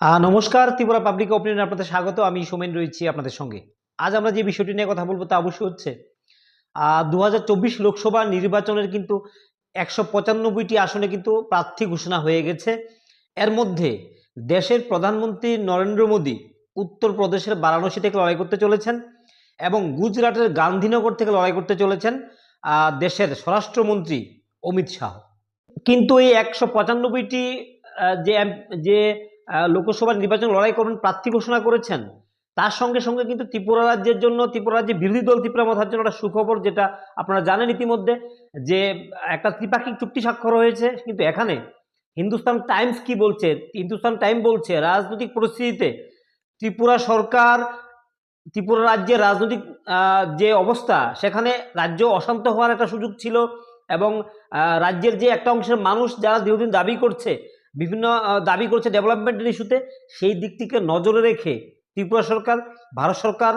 নমস্কার, Tripura public opinion আপনাদের স্বাগত। আমি সোমেন রয়েছি আপনাদের সঙ্গে। আজ আমরা যে বিষয়টি নিয়ে কথা বলব তা অবশ্যই হচ্ছে দু হাজার চব্বিশ লোকসভা নির্বাচনের কিন্তু একশো পঁচানব্বইটি আসনে কিন্তু প্রার্থী ঘোষণা হয়ে গেছে। এর মধ্যে দেশের প্রধানমন্ত্রী নরেন্দ্র মোদী উত্তরপ্রদেশের বারাণসী থেকে লড়াই করতে চলেছেন এবং গুজরাটের গান্ধীনগর থেকে লড়াই করতে চলেছেন দেশের স্বরাষ্ট্রমন্ত্রী অমিত শাহ। কিন্তু এই একশো পঁচানব্বইটি যে যে লোকসভা নির্বাচন লড়াই করবেন প্রার্থী ঘোষণা করেছেন। তার সঙ্গে সঙ্গে কিন্তু ত্রিপুরা রাজ্যের জন্য, ত্রিপুরা রাজ্যের বিরোধী দল ত্রিপুরা মথার জন্য একটা সুখবর যেটা আপনারা জানেন ইতিমধ্যে, যে একটা ত্রিপাক্ষিক চুক্তি স্বাক্ষর হয়েছে, কিন্তু এখানে হিন্দুস্তান টাইমস কি বলছে? হিন্দুস্তান টাইম বলছে, রাজনৈতিক পরিস্থিতিতে ত্রিপুরা সরকার, ত্রিপুরা রাজ্যের রাজনৈতিক যে অবস্থা, সেখানে রাজ্য অশান্ত হওয়ার একটা সুযোগ ছিল এবং রাজ্যের যে একটা অংশের মানুষ যারা দীর্ঘদিন দাবি করছে বিভিন্ন দাবি করছে ডেভেলপমেন্টের ইস্যুতে সেই দিকটিকে নজরে রেখে ত্রিপুরা সরকার, ভারত সরকার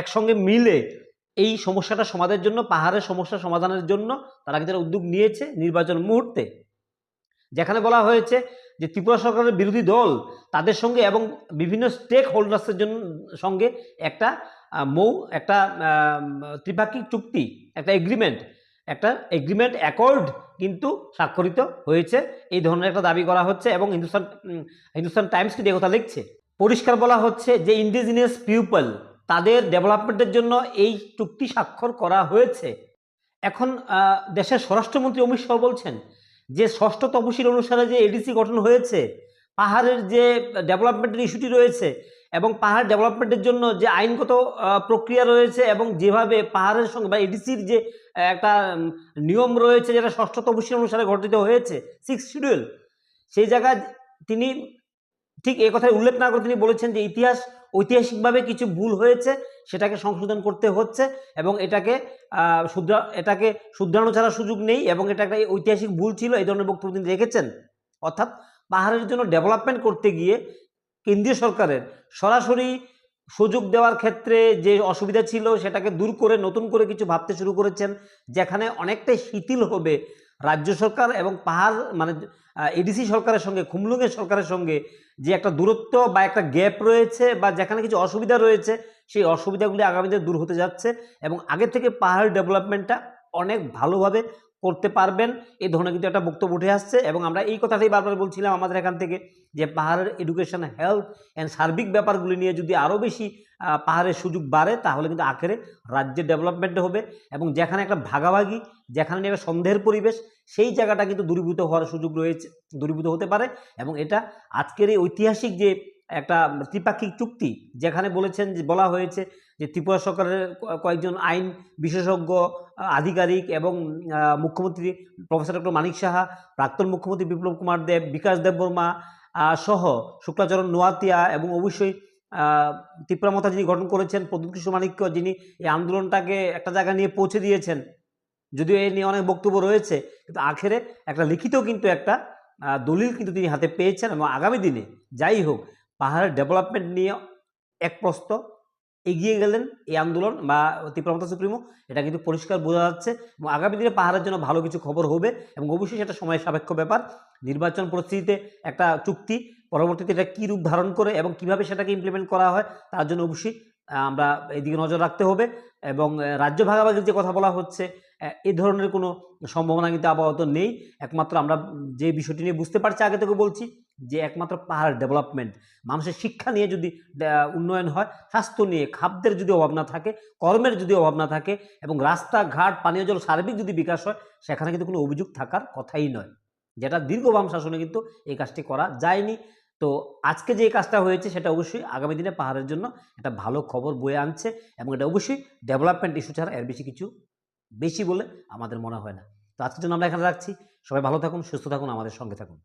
একসঙ্গে মিলে এই সমস্যাটা সমাধানের জন্য, পাহাড়ের সমস্যা সমাধানের জন্য তারা কিন্তু উদ্যোগ নিয়েছে নির্বাচন মুহূর্তে। যেখানে বলা হয়েছে যে ত্রিপুরা সরকারের বিরোধী দল তাদের সঙ্গে এবং বিভিন্ন স্টেক হোল্ডার্সের জন্য, সঙ্গে একটা মৌ, একটা ত্রিপাক্ষিক চুক্তি, একটা এগ্রিমেন্ট একটা এগ্রিমেন্ট অ্যাকর্ড কিন্তু স্বাক্ষরিত হয়েছে। এই ধরনের একটা দাবি করা হচ্ছে এবং হিন্দুস্তান হিন্দুস্তান টাইমস কিন্তু কথা লিখছে। পরিষ্কার বলা হচ্ছে যে ইন্ডিজিনিয়াস পিপল তাদের ডেভেলপমেন্টের জন্য এই চুক্তি স্বাক্ষর করা হয়েছে। এখন দেশের স্বরাষ্ট্রমন্ত্রী অমিত শাহ বলছেন যে ষষ্ঠ তপশিল অনুসারে যে এডিসি গঠন হয়েছে, পাহাড়ের যে ডেভেলপমেন্টের ইস্যুটি রয়েছে এবং পাহাড় ডেভেলপমেন্টের জন্য যে আইনগত প্রক্রিয়া রয়েছে এবং যেভাবে পাহাড়ের সঙ্গে বা এডিসির যে একটা নিয়ম রয়েছে যেটা ষষ্ঠ তপশিল অনুসারে গঠিত হয়েছে, সিক্স শিডিউল, সেই জায়গায় তিনি ঠিক এই কথায় উল্লেখ না করে তিনি বলেছেন যে ইতিহাস ঐতিহাসিকভাবে কিছু ভুল হয়েছে, সেটাকে সংশোধন করতে হচ্ছে এবং এটাকে শুধরা, এটাকে শুধরানো ছাড়া সুযোগ নেই এবং এটা একটা ঐতিহাসিক ভুল ছিল, এই ধরনের বক্তব্য তিনি রেখেছেন। অর্থাৎ পাহাড়ের জন্য ডেভেলপমেন্ট করতে গিয়ে কেন্দ্রীয় সরকারের সরাসরি সুযোগ দেওয়ার ক্ষেত্রে যে অসুবিধা ছিল সেটাকে দূর করে, নতুন করে কিছু ভাবতে শুরু করেছেন, যেখানে অনেকটাই শিথিল হবে রাজ্য সরকার এবং পাহাড় মানে এডিসি সরকারের সঙ্গে, খুমলুঙের সরকারের সঙ্গে যে একটা দূরত্ব বা একটা গ্যাপ রয়েছে বা যেখানে কিছু অসুবিধা রয়েছে, সেই অসুবিধাগুলি আগামীতে দূর হতে যাচ্ছে এবং আগে থেকে পাহাড় ডেভেলপমেন্টটা অনেক ভালোভাবে করতে পারবেন। এই ধরনের কিন্তু একটা বক্তব্য উঠে আসছে এবং আমরা এই কথাটাই বারবার বলছিলাম আমাদের এখান থেকে যে পাহাড়ের এডুকেশন হেলথ অ্যান্ড সার্বিক ব্যাপারগুলি নিয়ে যদি আরও বেশি পাহাড়ের সুযোগ বাড়ে, তাহলে কিন্তু আখেরে রাজ্যের ডেভেলপমেন্ট হবে এবং যেখানে একটা ভাগাভাগি, যেখানে নিয়ে একটা সন্দেহের পরিবেশ, সেই জায়গাটা কিন্তু দূরীভূত হওয়ার সুযোগ রয়েছে, দূরীভূত হতে পারে এবং এটা আজকের এই ঐতিহাসিক যে একটা ত্রিপাক্ষিক চুক্তি, যেখানে বলেছেন যে, বলা হয়েছে যে, ত্রিপুরা সরকারের কয়েকজন আইন বিশেষজ্ঞ আধিকারিক এবং মুখ্যমন্ত্রী প্রফেসর ডক্টর মানিক সাহা, প্রাক্তন মুখ্যমন্ত্রী বিপ্লব কুমার দেব, বিকাশ দেববর্মা সহ শুক্লাচরণ নোয়াতিয়া এবং অবশ্যই ত্রিপুরা মথা যিনি গঠন করেছেন, প্রদ্যুৎ কিশোর মানিক্য যিনি এই আন্দোলনটাকে একটা জায়গা নিয়ে পৌঁছে দিয়েছেন। যদিও এ নিয়ে অনেক বক্তব্য রয়েছে, কিন্তু আখেরে একটা লিখিত কিন্তু একটা দলিল কিন্তু তিনি হাতে পেয়েছেন এবং আগামী দিনে যাই হোক পাহাড়ের ডেভেলপমেন্ট নিয়ে এক প্রস্ত এগিয়ে গেলেন এই আন্দোলন বা তীব্রমতা সুপ্রিমো। এটা কিন্তু পরিষ্কার বোঝা যাচ্ছে এবং আগামী দিনে পাহাড়ের জন্য ভালো কিছু খবর হবে এবং অবশ্যই সেটা সময় সাপেক্ষ ব্যাপার। নির্বাচন পরিস্থিতিতে একটা চুক্তি, পরবর্তীতে এটা কী রূপ ধারণ করে এবং কীভাবে সেটাকে ইমপ্লিমেন্ট করা হয়, তার জন্য অবশ্যই আমরা এদিকে নজর রাখতে হবে এবং রাজ্য ভাগাভাগির যে কথা বলা হচ্ছে এই ধরনের কোনো সম্ভাবনা কিন্তু আপাতত নেই। একমাত্র আমরা যে বিষয়টি নিয়ে বুঝতে পারছি, আগে থেকে বলছি যে একমাত্র পাহাড় ডেভেলপমেন্ট মানুষের শিক্ষা নিয়ে যদি উন্নয়ন হয়, স্বাস্থ্য নিয়ে, খাদ্যের যদি অভাব না থাকে, কর্মের যদি অভাব না থাকে এবং রাস্তাঘাট, পানীয় জল, সার্বিক যদি বিকাশ হয়, সেখানে কিন্তু কোনো অভিযোগ থাকার কথাই নয়। যেটা দীর্ঘ বাম শাসনে কিন্তু এই কাজটি করা যায়নি। তো আজকে যে কাজটা হয়েছে সেটা অবশ্যই আগামী দিনে পাহাড়ের জন্য একটা ভালো খবর বয়ে আনছে এবং এটা অবশ্যই ডেভেলপমেন্ট ইস্যু ছাড়া এর বেশি কিছু বেশি বলে আমাদের মনে হয় না। তো আজকের জন্য আমরা এখানে রাখছি। সবাই ভালো থাকুন, সুস্থ থাকুন, আমাদের সঙ্গে থাকুন।